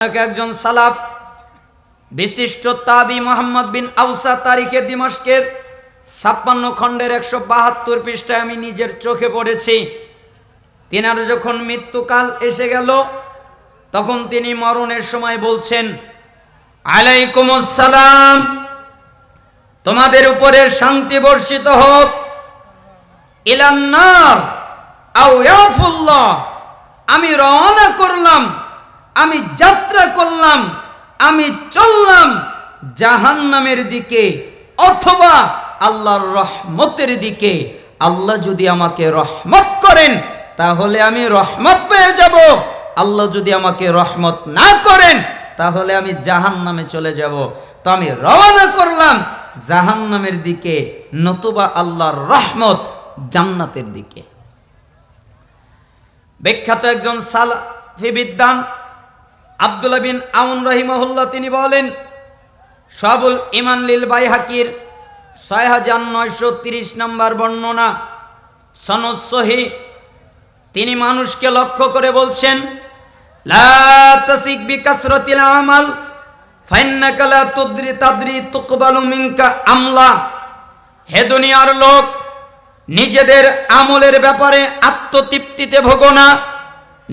একজন সালাফ বিশিষ্ট তাবি মোহাম্মদ বিন আউসা তারিখে দিমাস্কের ছাপ্পান্ন খণ্ডের একশো বাহাত্তর পৃষ্ঠায় আমি নিজের চোখে পড়েছি। তিনার যখন মৃত্যুকাল এসে গেল, তখন তিনি মরণের সময় বলছেন আলাইকুম আসসালাম তোমাদের উপরে শান্তি বর্ষিত হোক। ইলান্নার ইয়াফুল্লাহ, আমি রওনা করলাম। আমি যাত্রা করলাম, আমি চললাম জাহান্নামের দিকে অথবা আল্লাহর রহমতের দিকে। আল্লাহ যদি আমাকে রহমত করেন, তাহলে আমি রহমত পেয়ে যাব। আল্লাহ যদি আমাকে রহমত না করেন, তাহলে আমি জাহান্নামে চলে যাব। তো আমি রওনা করলাম জাহান্নামের দিকে, নতুবা আল্লাহর রহমত জান্নাতের দিকে। বিখ্যাত একজন সালাফি বিদ্যান আব্দুল্লাহ বিন আউন রহিমহুল্লাহ, তিনি বলেন সবুল ইমান লিল বাই হাকির ছয় হাজার নয়শো তিরিশ নম্বর বর্ণনা, সনদ সহি। তিনি মানুষকে লক্ষ্য করে বলছেন আমাল তুদরি তুকবালু আমলা। হে দুনিয়ার লোক, নিজেদের আমলের ব্যাপারে আত্মতৃপ্তিতে ভোগো না।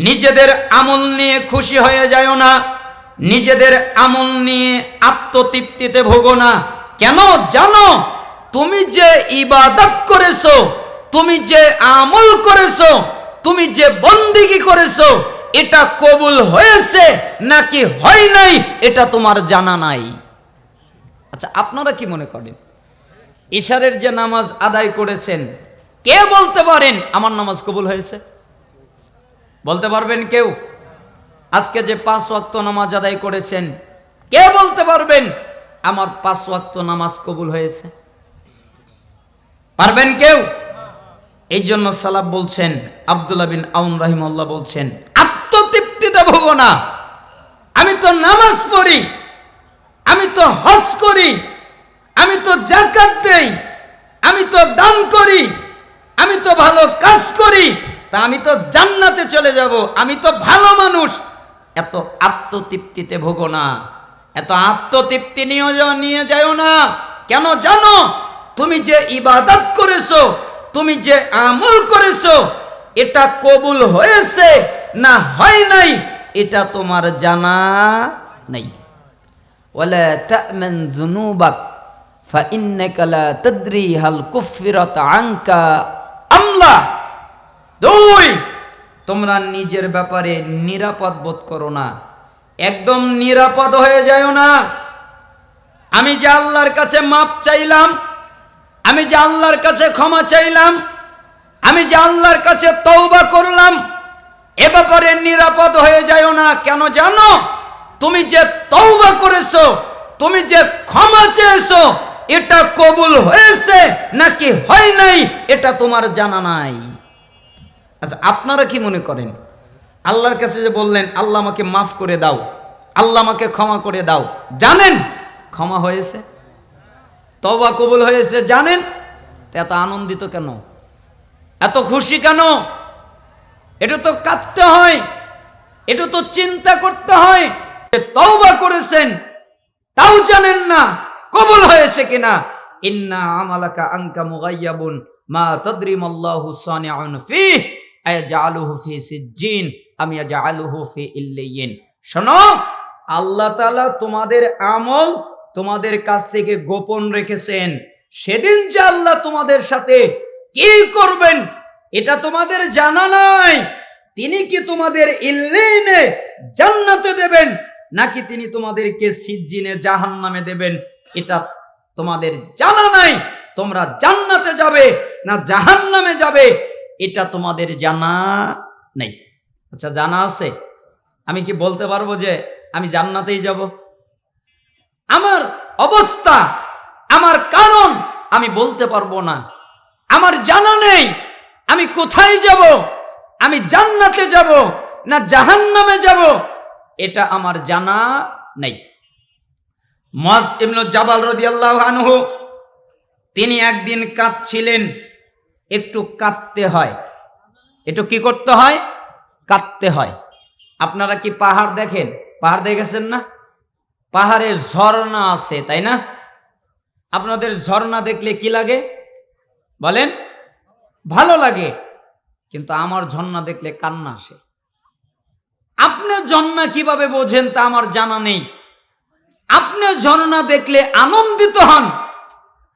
নিজেদের আমল নিয়ে খুশি হয়ে যায় না, নিজেদের আমল নিয়ে আত্মতৃপ্তিতে ভোগো না। কেন? জানো, তুমি যে ইবাদত করেছ, তুমি যে আমল করেছ, তুমি যে বন্দিগি করেছ, এটা কবুল হয়েছে নাকি হয় নাই, এটা তোমার জানা নাই। আচ্ছা আপনারা কি মনে করেন? ইশারের যে নামাজ আদায় করেছেন, কে বলতে পারেন আমার নামাজ কবুল হয়েছে? বলতে পারবেন কেউ? আজকে যে পাঁচ ওয়াক্ত নামাজ আদায় করেছেন, কে বলতে পারবেন? আমার পাঁচ ওয়াক্ত নামাজ কবুল হয়েছে। পারবেন কেউ? এই জন্য সালাব বলছেন, আব্দুল্লাহ বিন আউন রাহিমল্লাহ বলছেন আত্মতৃপ্তিতে ভোগো না। আমি তো নামাজ পড়ি, আমি তো হজ করি, আমি তো জাকাত দেই, আমি তো দান করি, আমি তো ভালো কাজ করি। তা আমি তো জান্নাতে চলে যাব আমি তো ভালো মানুষ এত আত্মতৃপ্তিতে ভোগো না এত আত্মতৃপ্তি নিয়ে যাও নিয়ে যাও না কেন জানো তুমি যে ইবাদত করেছো তুমি যে আমল করেছো এটা কবুল হয়েছে না হয় নাই এটা তোমার জানা নেই ولا تأمن ذنوبك فإنك لا تدري هل كفرت عنك أم لا দুই, তোমরা নিজের ব্যাপারে নিরাপদ বোধ করো না। একদম নিরাপদ হয়ে যায় না। আমি যে আল্লাহর কাছে মাপ চাইলাম, আমি যে আল্লাহর কাছে ক্ষমা চাইলাম, আমি যে আল্লাহর কাছে তওবা করলাম, এ ব্যাপারে নিরাপদ হয়ে যাও না। কেন জানো? তুমি যে তওবা করেছ, তুমি যে ক্ষমা চেয়েছো, এটা কবুল হয়েছে নাকি হয় নাই, এটা তোমার জানা নাই। আচ্ছা আপনারা কি মনে করেন? আল্লাহর কাছে যে বললেন, আল্লাহ আমাকে মাফ করে দাও, আল্লাহ আমাকে ক্ষমা করে দাও। জানেন? ক্ষমা হয়েছে? তবা কবুল হয়েছে? জানেন? এত আনন্দিত কেন? এত খুশি কেন? এটা তো কাঁদতে হয়, এটা তো চিন্তা করতে হয় তওবা করেছেন, তাও জানেন না, কবুল হয়েছে কিনা। ইন্না আমালাকা আনকা মুগাইয়াবুন, মা তাদরিম আল্লাহু সানিউন ফি আয়াজালুহু ফি সিজ্জিন, আমি আজালুহু ফি ইল্লিয়িন শোনো, আল্লাহ তাআলা তোমাদের আমল তোমাদের কাছ থেকে গোপন রেখেছেন। সেদিন যে আল্লাহ তোমাদের সাথে কি করবেন, এটা তোমাদের জানা নাই। তিনি কি তোমাদের ইল্লিনে জান্নাতে দেবেন, নাকি তিনি তোমাদেরকে সিজ্জিনে জাহান্নামে দেবেন, এটা তোমাদের জানা নাই। তোমরা জান্নাতে যাবে না জাহান্নামে যাবে এটা তোমাদের জানা নেই। আচ্ছা জানা আছে? আমি কি বলতে পারব যে আমি জান্নাতেই যাব? আমার অবস্থা, আমার কারণ আমি বলতে পারব না। আমার জানা নেই, আমি কোথায় যাব? আমি জান্নাতে যাব না জাহান্নামে যাব? এটা আমার জানা নেই। মজ ইবনু জাবাল রাদিয়াল্লাহু আনহু, তিনি একদিন কাঁদছিলেন। একটু কাঁদতে হয়। একটু কি করতে হয়? কাঁদতে হয়। আপনারা কি পাহাড় দেখেন? পাহাড় দেখেছেন না? পাহাড়ে ঝর্ণা আছে, তাই না? আপনাদের ঝর্ণা দেখলে কি লাগে? বলেন, ভালো লাগে। কিন্তু আমার ঝর্ণা দেখলে কান্না আসে। আপনি ঝর্ণা কীভাবে বোঝেন তা আমার জানা নেই। আপনি ঝর্ণা দেখলে আনন্দিত হন।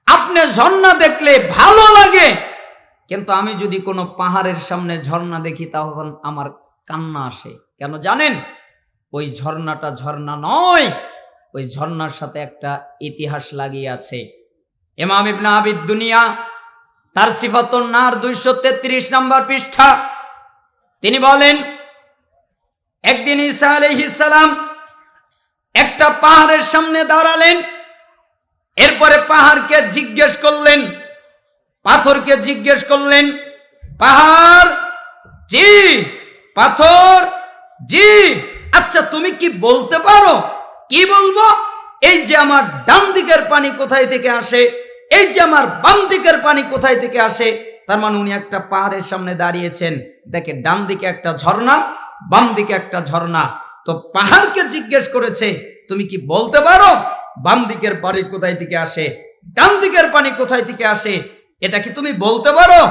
আপনি ঝর্ণা দেখলে ভালো লাগে। কিন্তু আমি যদি কোনো পাহাড়ের সামনে ঝর্ণা দেখি, তখন আমার কান্না আসে। কেন জানেন? ওই ঝর্ণাটা ঝর্ণা নয়, ওই ঝর্ণার সাথে একটা ইতিহাস লাগিয়ে আছে। এমাম ইবনা আবিদ দুনিয়া, তার সিফাতুন নার দুইশো তেত্রিশ নম্বর পৃষ্ঠা, তিনি বলেন, একদিন ঈসা আলাইহিস সালাম একটা পাহাড়ের সামনে দাঁড়ালেন, এরপরে পাহাড়কে জিজ্ঞেস করলেন পাথরকে জিজ্ঞেস করলেন, পাহাড়? জি, পাথর? জি। আচ্ছা তুমি কি বলতে পারো? কি বলব? এই যে আমার ডান দিকের পানি কোথায় থেকে আসে? এই যে আমার বাম দিকের পানি কোথায় থেকে আসে? তার মানে উনি একটা পাহাড়ের সামনে দাঁড়িয়েছেন। দেখে ডান দিকে একটা ঝর্ণা, বাম দিকে একটা ঝর্ণা। তো পাহাড়কে জিজ্ঞেস করেছে, তুমি কি বলতে পারো? বাম দিকের পানি কোথায় থেকে আসে? ডান দিকের পানি কোথায় থেকে আসে? এটা কি তুমি বলতে পারো?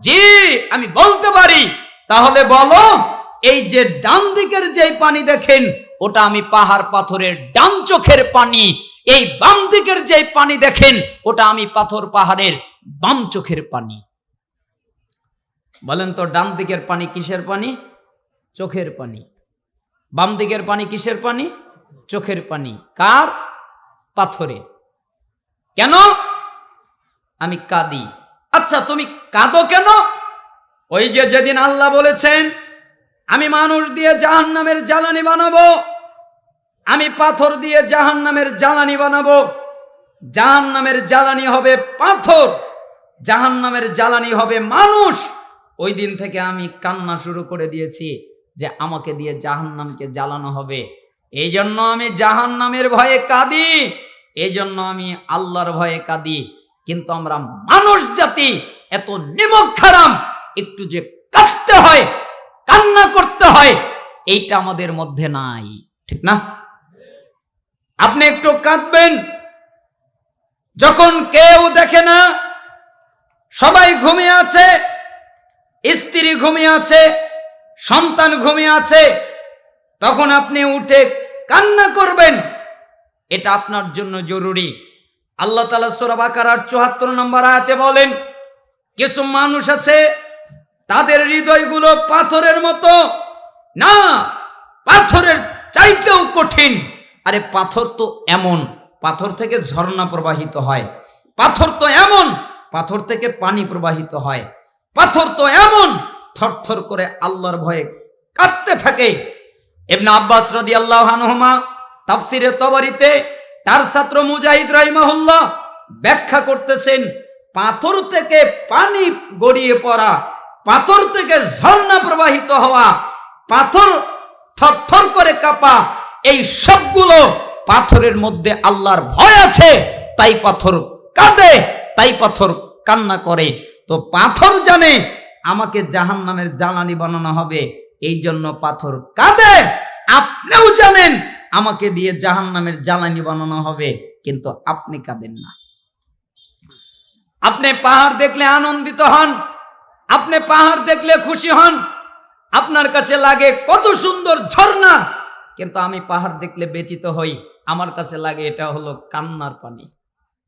জি, আমি বলতে পারি। তাহলে বলো, এই যে ডান দিকের যে পানি দেখেন, ওটা আমি পাহাড় পাথরের ডান চোখের পানি। এই বাম দিকের যে পানি দেখেন, ওটা আমি পাথর পাহাড়ের বাম চোখের পানি। বলেন তো, ডান দিকের পানি কিসের পানি? চোখের পানি। বাম দিকের পানি কিসের পানি? চোখের পানি। কার? পাথরের। কেন? আমি কাঁদি। আচ্ছা তুমি কাঁদো কেন? ওই যে যেদিন আল্লাহ বলেছেন, আমি মানুষ দিয়ে জাহান নামের জ্বালানি বানাবো, আমি পাথর দিয়ে জাহান নামের জ্বালানি বানাবো জাহান নামের জ্বালানি হবে পাথর জাহান নামের জ্বালানি হবে মানুষ। ওই দিন থেকে আমি কান্না শুরু করে দিয়েছি যে আমাকে দিয়ে জাহান নামকে জ্বালানো হবে। এই জন্য আমি জাহান নামের ভয়ে কাঁদি, এই জন্য আমি আল্লাহর ভয়ে কাঁদি। কিন্তু আমরা মানুষ জাতি, এত নিমক খারাম, একটু যে কাঁদতে হয়, কান্না করতে হয়, এইটা আমাদের মধ্যে নাই, ঠিক না? আপনি একটু কাঁদবেন। যখন কেউ দেখে না, সবাই ঘুমিয়ে আছে, স্ত্রী ঘুমিয়ে আছে, সন্তান ঘুমিয়ে আছে, তখন আপনি উঠে কান্না করবেন। এটা আপনার জন্য জরুরি। আল্লাহ তালা সোরাবাকার চুয়াত্তর নম্বর আয়াতে বলেন, কিছু মানুষ আছে, তাদের হৃদয়গুলো পাথরের মতো। না, পাথরের চাইতেও কঠিন। আরে পাথর তো এমন, পাথর থেকে ঝর্ণা প্রবাহিত হয়। পাথর তো এমন, পাথর থেকে পানি প্রবাহিত হয়। পাথর তো এমন, থরথর করে আল্লাহর ভয়ে কাঁদতে থাকে। এমনি আব্বাস রাদি আল্লাহ হানহমা তাফসিরে তবরিতে তার ছাত্র মুজাহিদ রহিমাহুল্লাহ ব্যাখ্যা করতেছেন, পাথর থেকে পানি গড়িয়ে পড়া, পাথর থেকে ঝর্ণা প্রবাহিত হওয়া, পাথর থরথর করে কাঁপা, এই সবগুলো পাথরের মধ্যে আল্লাহর ভয় আছে, তাই পাথর কাঁদে, তাই পাথর কান্না করে। তো পাথর জানে আমাকে জাহান নামের জ্বালানি বানানো হবে এই জন্য পাথর কাঁদে। আপনিও জানেন আমাকে দিয়ে জাহান নামের জ্বালানি বানানো হবে, কিন্তু আপনি কাঁদেন না। আপনি পাহাড় দেখলে আনন্দিত হন, আপনি পাহাড় দেখলে খুশি হন, আপনার কাছে লাগে কত সুন্দর ঝর্ণা, কিন্তু আমি পাহাড় দেখলে ব্যতীত হই, আমার কাছে লাগে এটা হলো কান্নার পানি।